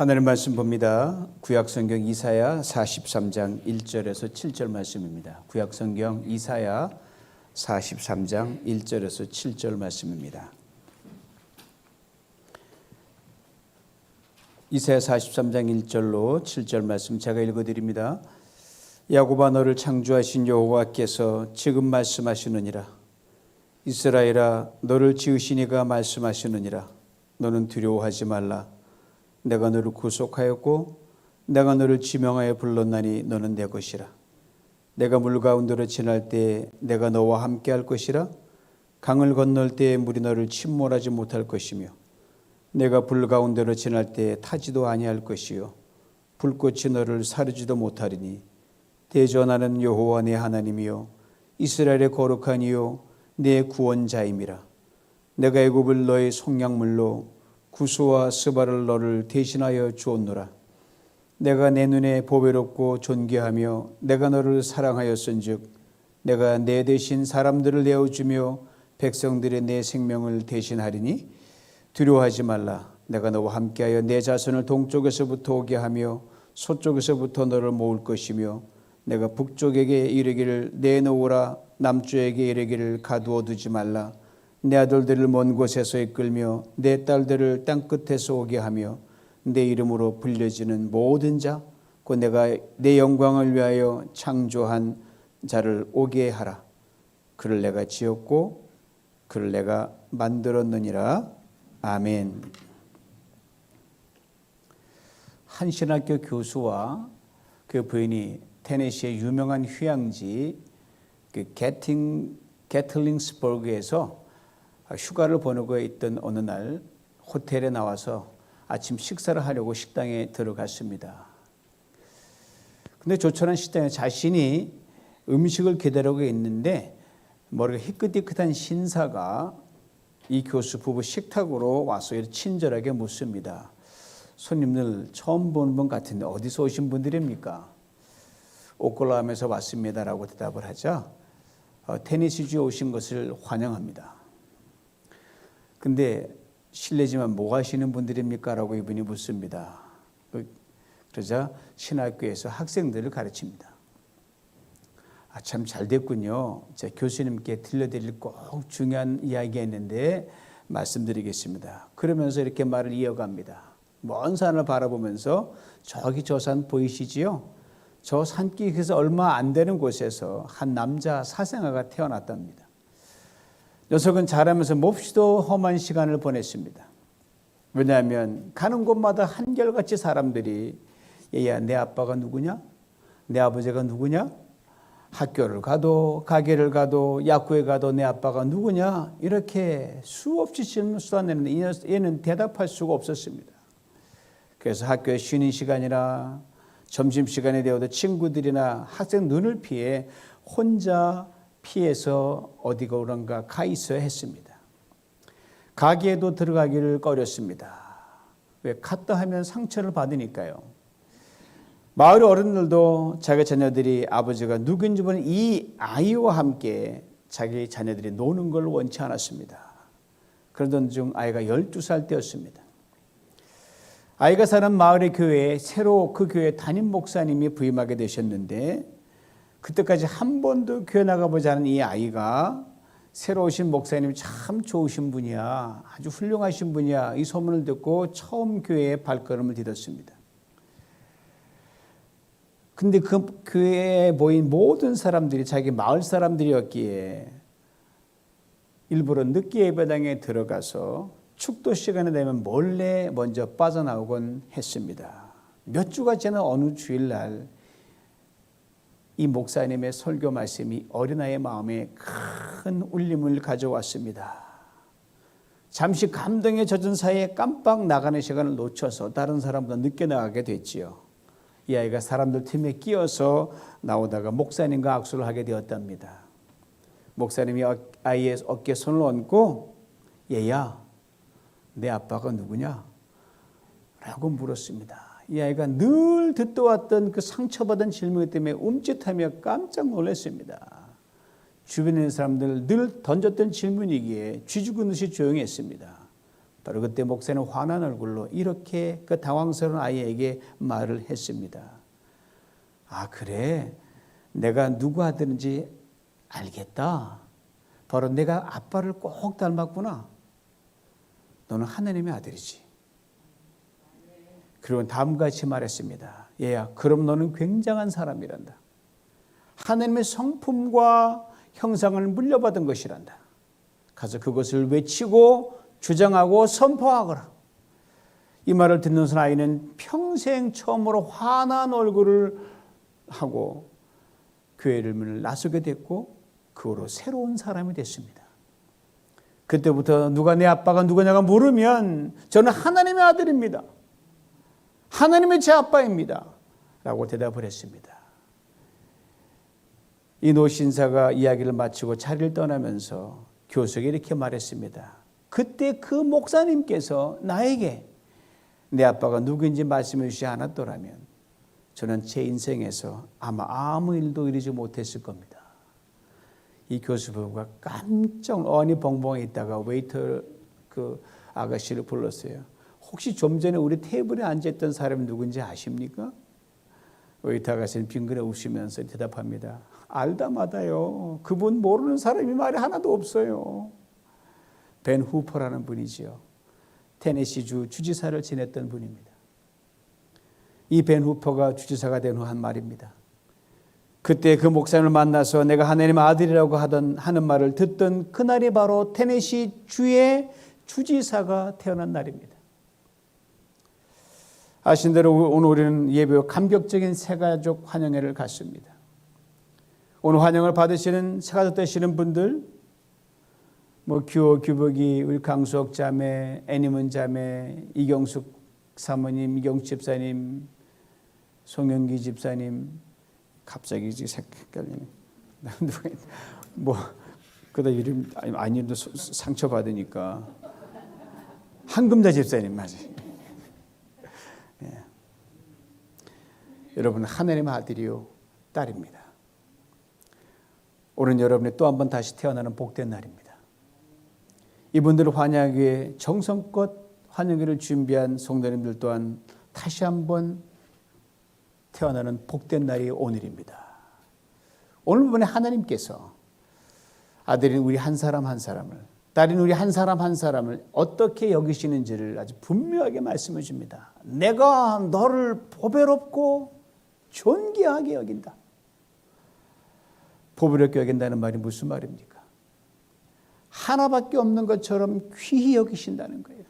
하늘의 말씀 봅니다. 구약성경 이사야 43장 1절에서 7절 말씀입니다. 구약성경 이사야 43장 1절에서 7절 말씀입니다. 이사야 43장 1절로 7절 말씀 제가 읽어 드립니다. 야곱아 너를 창조하신 여호와께서 지금 말씀하시느니라. 이스라엘아 너를 지으신 이가 말씀하시느니라. 너는 두려워하지 말라. 내가 너를 구속하였고 내가 너를 지명하여 불렀나니 너는 내 것이라. 내가 물 가운데로 지날 때 내가 너와 함께 할 것이라. 강을 건널 때 물이 너를 침몰하지 못할 것이며 내가 불 가운데로 지날 때 타지도 아니할 것이요 불꽃이 너를 사르지도 못하리니 대전하는 여호와 내 하나님이요 이스라엘의 거룩한 이요 내 구원자임이라 내가 애굽을 너의 속량물로 구수와 스바를 너를 대신하여 주었노라 내가 내 눈에 보배롭고 존귀하며 내가 너를 사랑하였은즉 내가 내 대신 사람들을 내어주며 백성들의 내 생명을 대신하리니 두려워하지 말라. 내가 너와 함께하여 내 자손을 동쪽에서부터 오게 하며 서쪽에서부터 너를 모을 것이며 내가 북쪽에게 이르기를 내놓으라 남쪽에게 이르기를 가두어 두지 말라. 내 아들들을 먼 곳에서 이끌며 내 딸들을 땅 끝에서 오게 하며 내 이름으로 불려지는 모든 자, 곧 내가 내 영광을 위하여 창조한 자를 오게 하라. 그를 내가 지었고 그를 내가 만들었느니라. 아멘. 한 신학교 교수와 그 부인이 테네시의 유명한 휴양지 그 게팅 게틀링스버그에서 휴가를 보내고 있던 어느 날 호텔에 나와서 아침 식사를 하려고 식당에 들어갔습니다. 근데 조촐한 식당에 자신이 음식을 기다리고 있는데 머리가 희끗희끗한 신사가 이 교수 부부 식탁으로 와서 친절하게 묻습니다. 손님들 처음 보는 분 같은데 어디서 오신 분들입니까? 오클라함에서 왔습니다라고 대답을 하자 어, 테니시주에 오신 것을 환영합니다. 근데 실례지만 뭐 하시는 분들입니까? 라고 이분이 묻습니다. 그, 그러자 신학교에서 학생들을 가르칩니다. 아, 참 잘 됐군요. 제 교수님께 들려드릴 꼭 중요한 이야기가 있는데 말씀드리겠습니다. 그러면서 이렇게 말을 이어갑니다. 먼 산을 바라보면서 저기 저 산 보이시지요? 저 산길에서 얼마 안 되는 곳에서 한 남자 사생아가 태어났답니다. 녀석은 자라면서 몹시도 험한 시간을 보냈습니다. 왜냐하면 가는 곳마다 한결같이 사람들이 얘야 내 아빠가 누구냐? 내 아버지가 누구냐? 학교를 가도 가게를 가도 약국에 가도 내 아빠가 누구냐 이렇게 수없이 질문 쏟아내는데 얘는 대답할 수가 없었습니다. 그래서 학교에 쉬는 시간이나 점심 시간이 되어도 친구들이나 학생 눈을 피해 혼자 피해서 어디가 오란가 가 있어야 했습니다. 가게에도 들어가기를 꺼렸습니다. 왜 갔다 하면 상처를 받으니까요. 마을 어른들도 자기 자녀들이 아버지가 누군지 모르는 이 아이와 함께 자기 자녀들이 노는 걸 원치 않았습니다. 그러던 중 아이가 12살 때였습니다. 아이가 사는 마을의 교회에 새로 그 교회 담임 목사님이 부임하게 되셨는데 그때까지 한 번도 교회 나가보지 않은 이 아이가 새로 오신 목사님이 참 좋으신 분이야. 아주 훌륭하신 분이야. 이 소문을 듣고 처음 교회에 발걸음을 디뎠습니다. 근데 그 교회에 모인 모든 사람들이 자기 마을 사람들이었기에 일부러 늦게 예배당에 들어가서 축도 시간이 되면 몰래 먼저 빠져나오곤 했습니다. 몇 주가 지난 어느 주일날 이 목사님의 설교 말씀이 어린아이의 마음에 큰 울림을 가져왔습니다. 잠시 감동에 젖은 사이에 깜빡 나가는 시간을 놓쳐서 다른 사람보다 늦게 나가게 됐지요. 이 아이가 사람들 팀에 끼어서 나오다가 목사님과 악수를 하게 되었답니다. 목사님이 아이의 어깨에 손을 얹고 얘야 내 아빠가 누구냐? 라고 물었습니다. 이 아이가 늘 듣도 왔던 그 상처받은 질문 때문에 움찔하며 깜짝 놀랐습니다. 주변에 있는 사람들 늘 던졌던 질문이기에 쥐죽은 듯이 조용했습니다. 바로 그때 목사는 화난 얼굴로 이렇게 그 당황스러운 아이에게 말을 했습니다. 아, 그래. 내가 누구 아들인지 알겠다. 바로 내가 아빠를 꼭 닮았구나. 너는 하나님의 아들이지. 그리고 다음과 같이 말했습니다. 얘야, 그럼 너는 굉장한 사람이란다. 하나님의 성품과 형상을 물려받은 것이란다. 가서 그것을 외치고 주장하고 선포하거라. 이 말을 듣는 순 아이는 평생 처음으로 환한 얼굴을 하고 교회를 문을 나서게 됐고 그 후로 새로운 사람이 됐습니다. 그때부터 누가 내 아빠가 누구냐가 물으면 저는 하나님의 아들입니다. 하나님의 제 아빠입니다. 라고 대답을 했습니다. 이 노 신사가 이야기를 마치고 자리를 떠나면서 교석에 이렇게 말했습니다. 그때 그 목사님께서 나에게 내 아빠가 누구인지 말씀해 주지 않았더라면 저는 제 인생에서 아마 아무 일도 이루지 못했을 겁니다. 이 교수부부가 깜짝 어니 벙벙에 있다가 웨이터 그 아가씨를 불렀어요. 혹시 좀 전에 우리 테이블에 앉아있던 사람이 누군지 아십니까? 아가씨는 빙그레 웃으면서 대답합니다. 알다마다요. 그분 모르는 사람이 말이 하나도 없어요. 벤 후퍼라는 분이지요. 테네시주 주지사를 지냈던 분입니다. 이 벤 후퍼가 주지사가 된 후 한 말입니다. 그때 그 목사님을 만나서 내가 하나님 아들이라고 하던 하는 말을 듣던 그날이 바로 테네시 주의 주지사가 태어난 날입니다. 아신 대로 오늘 우리는 예배 감격적인 새가족 환영회를 갔습니다. 오늘 환영을 받으시는 새가족 되시는 분들 뭐 규호 규복이 우리 강수옥 자매 애니문 자매 이경숙 사모님 이경수 집사님 송영기 집사님 갑자기 색깔리네 누가 뭐 그다 이름 아니 아니도 상처 받으니까 한금자 집사님 맞아. 예. 여러분 하나님 아들이요 딸입니다. 오늘 여러분이 또 한 번 다시 태어나는 복된 날입니다. 이분들을 환영하기 위해 정성껏 환영회를 준비한 성도님들 또한 다시 한번 태어나는 복된 날이 오늘입니다. 오늘 부분에 하나님께서 아들인 우리 한 사람 한 사람을 딸인 우리 한 사람 한 사람을 어떻게 여기시는지를 아주 분명하게 말씀해 줍니다. 내가 너를 보배롭고 존귀하게 여긴다. 보배롭게 여긴다는 말이 무슨 말입니까? 하나밖에 없는 것처럼 귀히 여기신다는 거예요.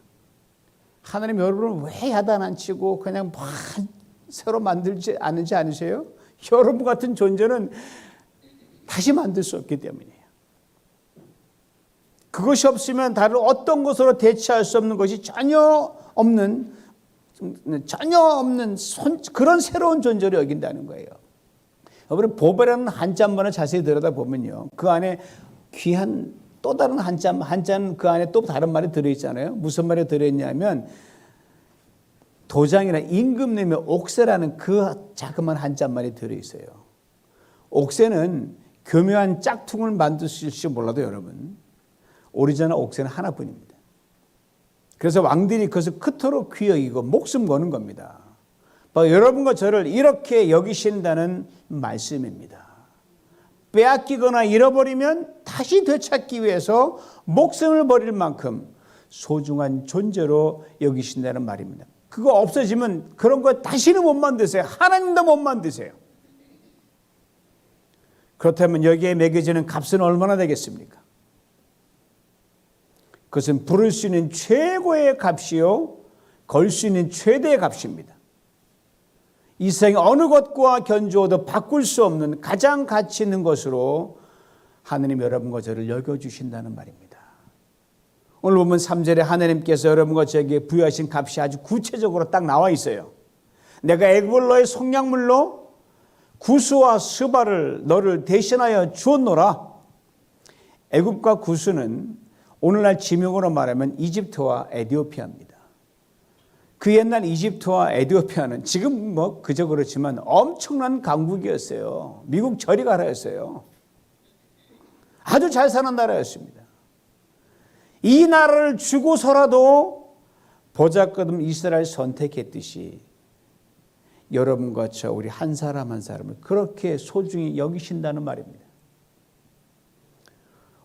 하나님 여러분을 왜 야단 안 치고 그냥 막 새로 만들지 않은지 아니세요? 여러분 같은 존재는 다시 만들 수 없기 때문이에요. 그것이 없으면 다른 어떤 것으로 대체할 수 없는 것이 전혀 없는 전혀 없는 손, 그런 새로운 존재로 여긴다는 거예요. 여러분 보배라는 한자만을 자세히 들여다보면요. 그 안에 귀한 또 다른 한자 한자는 그 안에 또 다른 말이 들어 있잖아요. 무슨 말이 들어 있냐면 도장이나 임금님의 옥새라는 그 자그만 한자말이 들어 있어요. 옥새는 교묘한 짝퉁을 만드실지 몰라도 여러분 오리지널 옥새는 하나뿐입니다. 그래서 왕들이 그것을 그토록 귀 여기고 목숨 거는 겁니다. 여러분과 저를 이렇게 여기신다는 말씀입니다. 빼앗기거나 잃어버리면 다시 되찾기 위해서 목숨을 버릴 만큼 소중한 존재로 여기신다는 말입니다. 그거 없어지면 그런 거 다시는 못 만드세요. 하나님도 못 만드세요. 그렇다면 여기에 매겨지는 값은 얼마나 되겠습니까? 그것은 부를 수 있는 최고의 값이요, 걸 수 있는 최대의 값입니다. 이 세상의 어느 것과 견주어도 바꿀 수 없는 가장 가치 있는 것으로 하느님 여러분과 저를 여겨주신다는 말입니다. 오늘 보면 3절에 하나님께서 여러분과 저에게 부여하신 값이 아주 구체적으로 딱 나와 있어요. 내가 너의 속량물로 구수와 스바를 너를 대신하여 주었노라. 애굽과 구수는 오늘날 지명으로 말하면 이집트와 에디오피아입니다. 그 옛날 이집트와 에디오피아는 지금 뭐 그저 그렇지만 엄청난 강국이었어요. 미국 저리 가라였어요. 아주 잘 사는 나라였습니다. 이 나라를 주고서라도 보잘것없는 이스라엘 선택했듯이 여러분과 저 우리 한 사람 한 사람을 그렇게 소중히 여기신다는 말입니다.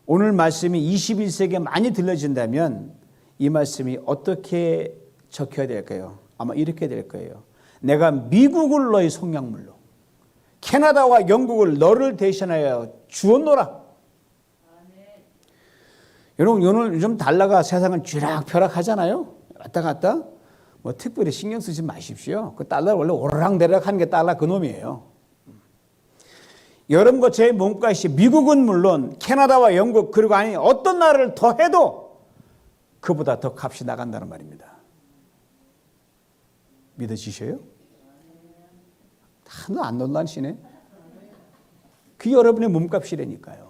오늘 말씀이 21세기에 많이 들려진다면 이 말씀이 어떻게 적혀야 될까요? 아마 이렇게 될 거예요. 내가 미국을 너희 속량물로 캐나다와 영국을 너를 대신하여 주었노라. 여러분 오늘 요즘 달러가 세상은 쥐락펴락 하잖아요. 왔다 갔다. 뭐 특별히 신경 쓰지 마십시오. 그 달러 원래 오르락내리락 하는 게 달러 그놈이에요. 여러분과 제 몸값이 미국은 물론 캐나다와 영국 그리고 아니 어떤 나라를 더 해도 그보다 더 값이 나간다는 말입니다. 믿어지셔요? 하나도 안 놀라시네. 그 여러분의 몸값이라니까요.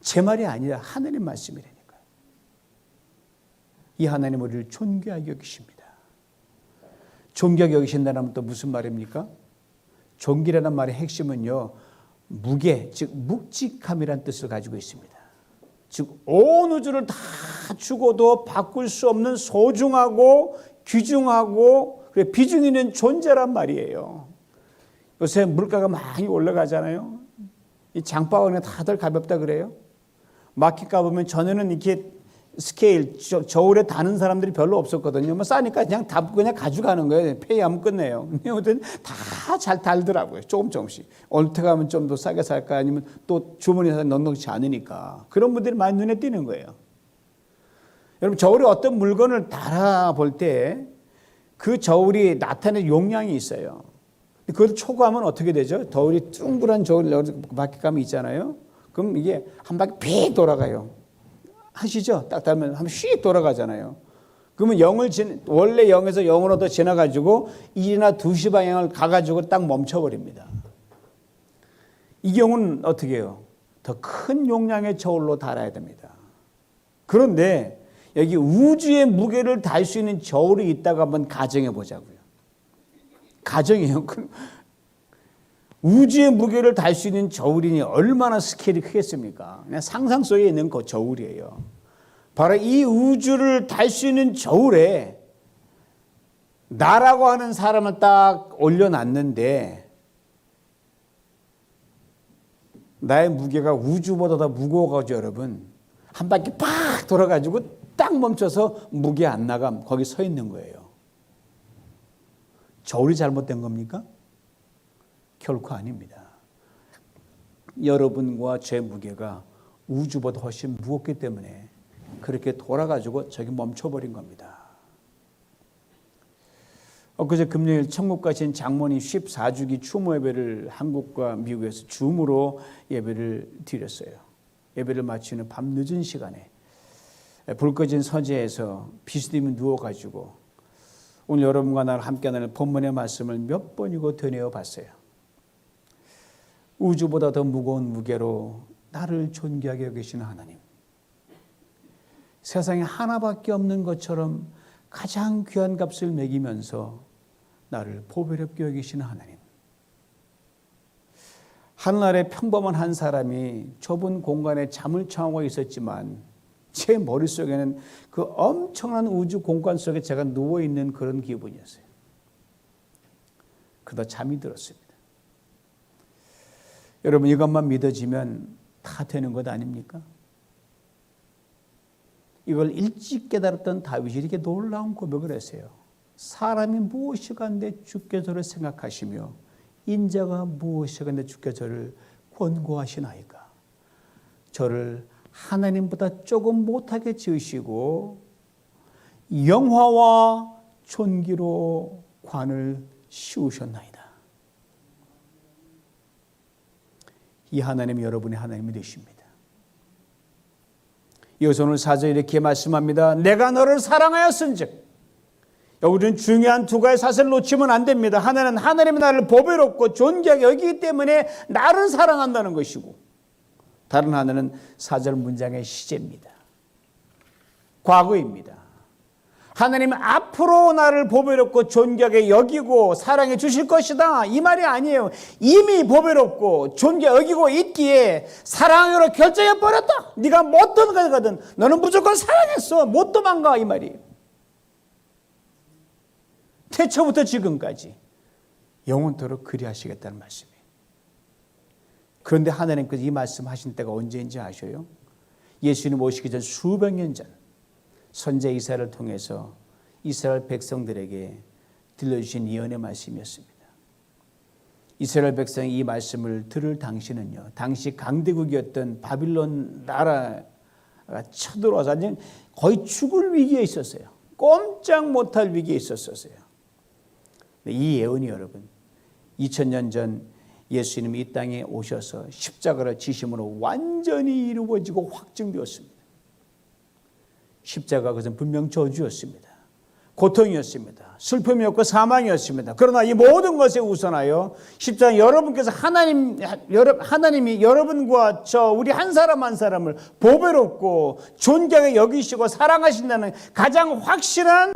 제 말이 아니라 하나님 말씀이라니까요. 이 하나님 우리를 존귀하게 여기십니다. 존귀하게 여기신다는 또 무슨 말입니까? 존귀라는 말의 핵심은요, 무게, 즉 묵직함이란 뜻을 가지고 있습니다. 즉, 온 우주를 다 주고도 바꿀 수 없는 소중하고 귀중하고 비중 있는 존재란 말이에요. 요새 물가가 많이 올라가잖아요. 이 장바구니 다들 가볍다 그래요. 마켓 가보면 전에는 이렇게 스케일 저, 겨울에 다는 사람들이 별로 없었거든요. 뭐 싸니까 그냥 다 그냥 가져가는 거예요. 페이하면 끝내요. 근데 다잘 달더라고요. 조금 조금씩. 올때 가면 좀 더 싸게 살까 아니면 또 주머니에 넉넉지 않으니까 그런 분들이 많이 눈에 띄는 거예요. 여러분 저울에 어떤 물건을 달아볼 때 그 저울이 나타내는 용량이 있어요. 그걸 초과하면 어떻게 되죠? 저울이 둥그란 저울 바퀴 감이 있잖아요. 그럼 이게 한 바퀴 픽 돌아가요. 하시죠? 딱 달면 하면 휙 돌아가잖아요. 그러면 0을 진, 원래 0에서 0으로 더 지나가지고 1이나 2시 방향을 가가지고 딱 멈춰버립니다. 이 경우는 어떻게 해요? 더 큰 용량의 저울로 달아야 됩니다. 그런데 여기 우주의 무게를 달 수 있는 저울이 있다고 한번 가정해 보자고요. 가정이에요. 우주의 무게를 달 수 있는 저울이니 얼마나 스케일이 크겠습니까? 그냥 상상 속에 있는 그 저울이에요. 바로 이 우주를 달 수 있는 저울에 나라고 하는 사람을 딱 올려놨는데 나의 무게가 우주보다 더 무거워가지고 여러분 한 바퀴 팍 돌아가지고 딱 멈춰서 무게 안 나감 거기 서 있는 거예요. 저울이 잘못된 겁니까? 결코 아닙니다. 여러분과 제 무게가 우주보다 훨씬 무겁기 때문에 그렇게 돌아가지고 저기 멈춰버린 겁니다. 엊그제 금요일 천국 가신 장모님 14주기 추모 예배를 한국과 미국에서 줌으로 예배를 드렸어요. 예배를 마치는 밤 늦은 시간에 불 꺼진 서재에서 비스듬히 누워가지고 오늘 여러분과 나를 함께 하는 본문의 말씀을 몇 번이고 되뇌어 봤어요. 우주보다 더 무거운 무게로 나를 존귀하게 여기시는 하나님. 세상에 하나밖에 없는 것처럼 가장 귀한 값을 매기면서 나를 보배롭게 여기시는 하나님. 하늘의 평범한 한 사람이 좁은 공간에 잠을 청하고 있었지만 제 머릿속에는 그 엄청난 우주 공간 속에 제가 누워 있는 그런 기분이었어요. 그러다 잠이 들었습니다. 여러분 이것만 믿어지면 다 되는 것 아닙니까? 이걸 일찍 깨달았던 다윗이 이렇게 놀라운 고백을 했어요. 사람이 무엇이간데 주께 저를 생각하시며 인자가 무엇이간데 주께 저를 권고하시나이까. 저를 하나님보다 조금 못하게 지으시고 영화와 존귀로 관을 씌우셨나이다. 이 하나님 여러분의 하나님이 되십니다. 오늘 사절 이렇게 말씀합니다. 내가 너를 사랑하였은즉 우리는 중요한 두 가지 사실을 놓치면 안 됩니다. 하나는 하나님이 나를 보배롭고 존귀하게 여기기 때문에 나를 사랑한다는 것이고 다른 하나는 사절 문장의 시제입니다. 과거입니다. 하나님은 앞으로 나를 보배롭고 존귀하게 여기고 사랑해 주실 것이다. 이 말이 아니에요. 이미 보배롭고 존귀 여기고 있기에 사랑으로 결정해 버렸다. 네가 어떤 가든 너는 무조건 사랑했어. 못 도망가 이 말이에요. 태초부터 지금까지 영원토록 그리하시겠다는 말씀이에요. 그런데 하나님께서 이 말씀하신 때가 언제인지 아셔요? 예수님 오시기 전 수백 년 전 선제 이사를 통해서 이스라엘 백성들에게 들려주신 예언의 말씀이었습니다. 이스라엘 백성이 이 말씀을 들을 당시는요, 당시 강대국이었던 바빌론 나라가 쳐들어와서 거의 죽을 위기에 있었어요. 꼼짝 못할 위기에 있었었어요. 이 예언이 여러분, 2000년 전 예수님이 이 땅에 오셔서 십자가를 지심으로 완전히 이루어지고 확증되었습니다. 십자가 그것은 분명 저주였습니다. 고통이었습니다. 슬픔이었고 사망이었습니다. 그러나 이 모든 것에 우선하여 십자가 여러분께서 하나님 하나님이 여러분과 저 우리 한 사람 한 사람을 보배롭고 존경하게 여기시고 사랑하신다는 가장 확실한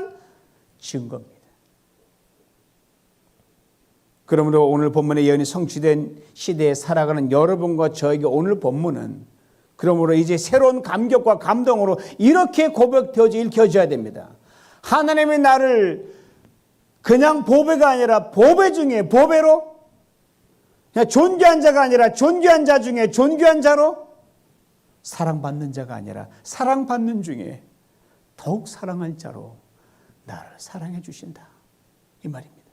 증거입니다. 그러므로 오늘 본문의 예언이 성취된 시대에 살아가는 여러분과 저에게 오늘 본문은 그러므로 이제 새로운 감격과 감동으로 이렇게 고백되어져 읽혀져야 됩니다. 하나님이 나를 그냥 보배가 아니라 보배 중에 보배로 그냥 존귀한 자가 아니라 존귀한 자 중에 존귀한 자로 사랑받는 자가 아니라 사랑받는 중에 더욱 사랑할 자로 나를 사랑해 주신다. 이 말입니다.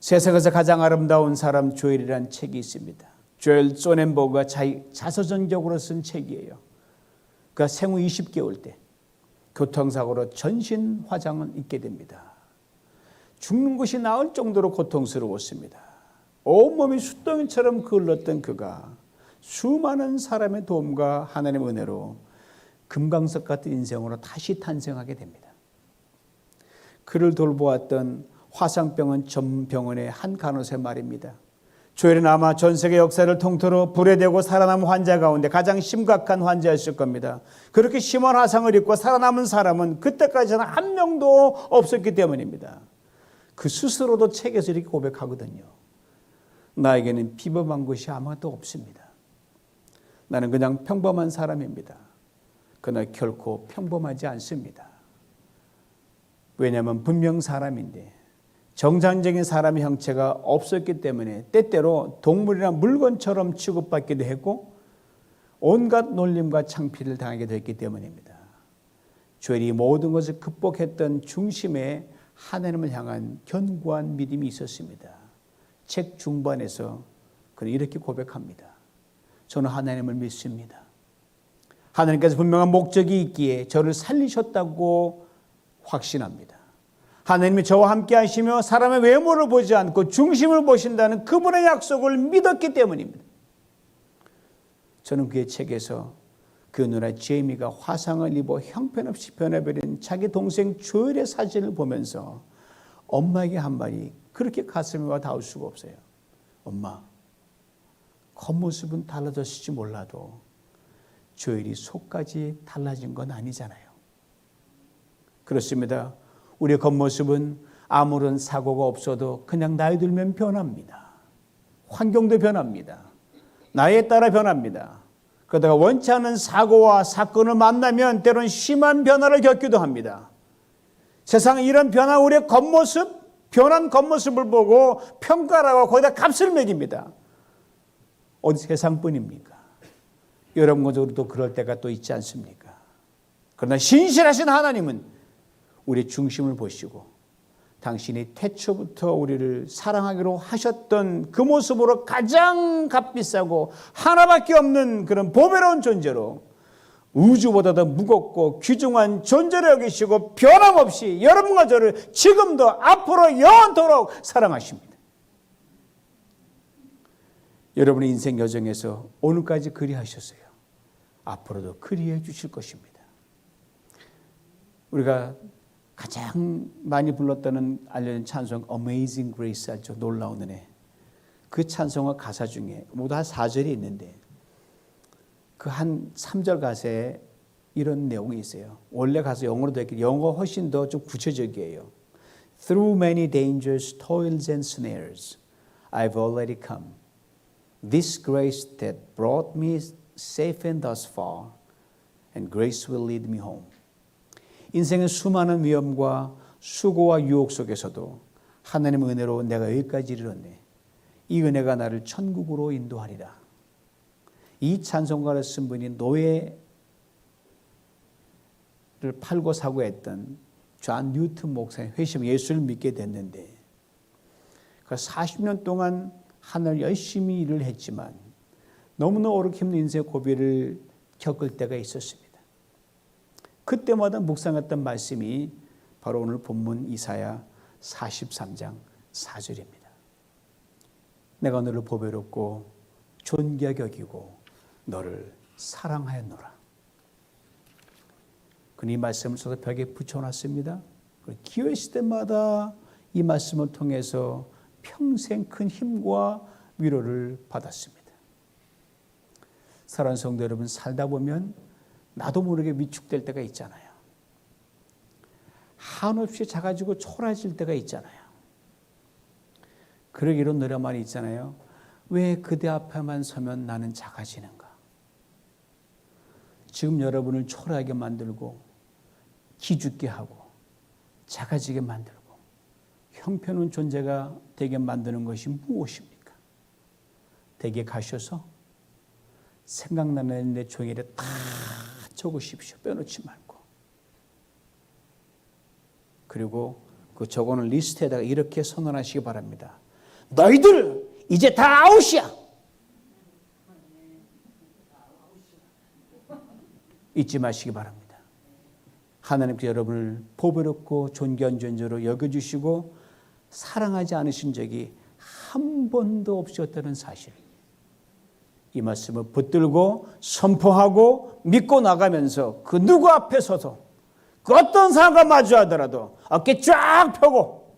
세상에서 가장 아름다운 사람 조엘이라는 책이 있습니다. 조엘 소넨버그가 자서전적으로 쓴 책이에요. 그가 생후 20개월 때 교통사고로 전신 화장을 입게 됩니다. 죽는 것이 나을 정도로 고통스러웠습니다. 온몸이 숫덩이처럼 그을렀던 그가 수많은 사람의 도움과 하나님의 은혜로 금강석 같은 인생으로 다시 탄생하게 됩니다. 그를 돌보았던 화상병원 전병원의 한 간호사 말입니다. 조엘은 아마 전 세계 역사를 통틀어 불에 대고 살아남은 환자 가운데 가장 심각한 환자였을 겁니다. 그렇게 심한 화상을 입고 살아남은 사람은 그때까지는 한 명도 없었기 때문입니다. 그 스스로도 책에서 이렇게 고백하거든요. 나에게는 비범한 것이 아무것도 없습니다. 나는 그냥 평범한 사람입니다. 그러나 결코 평범하지 않습니다. 왜냐하면 분명 사람인데 정상적인 사람의 형체가 없었기 때문에 때때로 동물이나 물건처럼 취급받기도 했고 온갖 놀림과 창피를 당하게 됐기 때문입니다. 조엘이 모든 것을 극복했던 중심에 하나님을 향한 견고한 믿음이 있었습니다. 책 중반에서 그는 이렇게 고백합니다. 저는 하나님을 믿습니다. 하나님께서 분명한 목적이 있기에 저를 살리셨다고 확신합니다. 하나님이 저와 함께 하시며 사람의 외모를 보지 않고 중심을 보신다는 그분의 약속을 믿었기 때문입니다. 저는 그의 책에서 그 누나 제이미가 화상을 입어 형편없이 변해버린 자기 동생 조엘의 사진을 보면서 엄마에게 한 말이 그렇게 가슴에 와 닿을 수가 없어요. 엄마, 겉모습은 달라졌을지 몰라도 조엘이 속까지 달라진 건 아니잖아요. 그렇습니다. 우리의 겉모습은 아무런 사고가 없어도 그냥 나이 들면 변합니다. 환경도 변합니다. 나이에 따라 변합니다. 그러다가 원치 않은 사고와 사건을 만나면 때론 심한 변화를 겪기도 합니다. 세상에 이런 변화, 우리의 겉모습, 변한 겉모습을 보고 평가라고 거기다 값을 매깁니다. 어디 세상뿐입니까? 여러분과 우리도 그럴 때가 또 있지 않습니까? 그러나 신실하신 하나님은 우리 중심을 보시고 당신이 태초부터 우리를 사랑하기로 하셨던 그 모습으로 가장 값비싸고 하나밖에 없는 그런 보배로운 존재로 우주보다 더 무겁고 귀중한 존재로 여기시고 변함없이 여러분과 저를 지금도 앞으로 영원토록 사랑하십니다. 여러분의 인생 여정에서 오늘까지 그리하셨어요. 앞으로도 그리해 주실 것입니다. 우리가 가장 많이 불렀다는 알려진 찬송 Amazing Grace 알죠? 놀라운 은혜. 그 찬송의 가사 중에 모두 한 4절이 있는데 그 한 3절 가사에 이런 내용이 있어요. 원래 가서 영어로 되어 영어 훨씬 더 좀 구체적이에요. Through many dangers, toils and snares, I've already come. This grace that brought me safe and thus far, and grace will lead me home. 인생의 수많은 위험과 수고와 유혹 속에서도 하나님의 은혜로 내가 여기까지 이르렀네. 이 은혜가 나를 천국으로 인도하리라. 이 찬송가를 쓴 분이 노예를 팔고 사고 했던 존 뉴튼 목사의 회심 예수를 믿게 됐는데 그 40년 동안 하늘 열심히 일을 했지만 너무나 어렵게 힘든 인생 고비를 겪을 때가 있었습니다. 그때마다 묵상했던 말씀이 바로 오늘 본문 이사야 43장 4절입니다. 내가 너를 보배롭고 존귀하게 여기고 너를 사랑하였노라. 그는 이 말씀을 써서 벽에 붙여놨습니다. 기회 때마다 이 말씀을 통해서 평생 큰 힘과 위로를 받았습니다. 사랑하는 성도 여러분, 살다 보면 나도 모르게 위축될 때가 있잖아요. 한없이 작아지고 초라해질 때가 있잖아요. 그러기 이런 노래만 있잖아요. 왜 그대 앞에만 서면 나는 작아지는가? 지금 여러분을 초라하게 만들고 기죽게 하고 작아지게 만들고 형편없는 존재가 되게 만드는 것이 무엇입니까? 댁에 가셔서 생각나는 내 종이에 다 적으십시오. 빼놓지 말고. 그리고 그 적어놓은 리스트에다가 이렇게 선언하시기 바랍니다. 너희들 이제 다 아웃이야. 잊지 마시기 바랍니다. 하나님께서 여러분을 보배롭고 존귀한 존재로 여겨주시고 사랑하지 않으신 적이 한 번도 없었다는 사실. 이 말씀을 붙들고 선포하고 믿고 나가면서 그 누구 앞에 서서 그 어떤 사람과 마주하더라도 어깨 쫙 펴고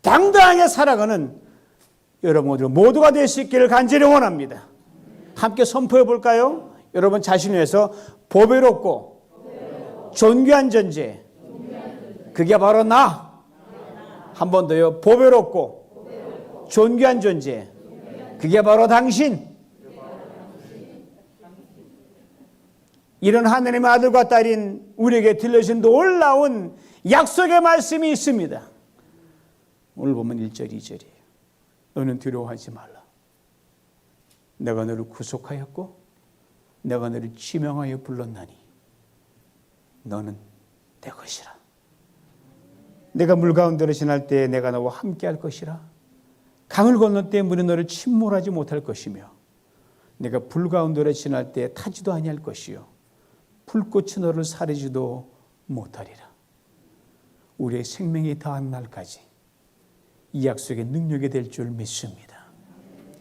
당당하게 살아가는 여러분 모두가 될 수 있기를 간절히 원합니다. 함께 선포해 볼까요? 여러분 자신을 위해서 보배롭고 존귀한 존재. 그게 바로 나. 한 번 더요. 보배롭고 존귀한 존재. 그게 바로 당신. 이런 하나님의 아들과 딸인 우리에게 들려진 놀라운 약속의 말씀이 있습니다. 오늘 보면 1절, 2절이에요. 너는 두려워하지 말라. 내가 너를 구속하였고 내가 너를 지명하여 불렀나니 너는 내 것이라. 내가 물 가운데로 지날 때 내가 너와 함께 할 것이라. 강을 건널 때 물이 너를 침몰하지 못할 것이며 내가 불 가운데로 지날 때 타지도 아니할 것이요 불꽃이 너를 사르지도 못하리라. 우리의 생명이 다한 날까지 이 약속의 능력이 될 줄 믿습니다.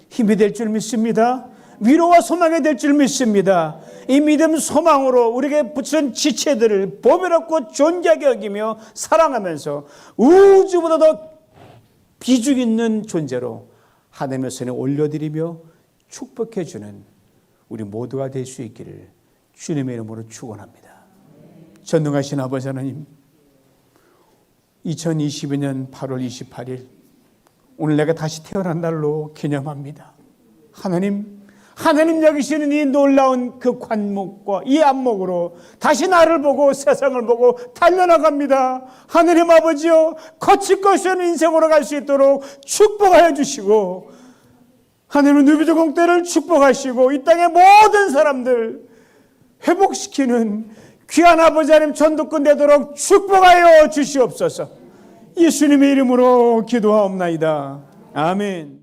힘이 될 줄 믿습니다. 위로와 소망이 될 줄 믿습니다. 이 믿음 소망으로 우리에게 붙인 지체들을 보배롭고 존귀하게 여기며 사랑하면서 우주보다 더 비중 있는 존재로 하나님의 손에 올려드리며 축복해 주는 우리 모두가 될 수 있기를 주님의 이름으로 축원합니다. 전능하신 아버지 하나님 2022년 8월 28일 오늘 내가 다시 태어난 날로 기념합니다. 하나님, 하나님 여기시는 이 놀라운 그 관목과 이 안목으로 다시 나를 보고 세상을 보고 달려나갑니다. 하나님 아버지요, 거칠 것이 없는 인생으로 갈 수 있도록 축복하여 주시고, 하나님은 누비드 공때를 축복하시고, 이 땅의 모든 사람들 회복시키는 귀한 아버지 하나님 전도권 되도록 축복하여 주시옵소서. 예수님의 이름으로 기도하옵나이다. 아멘.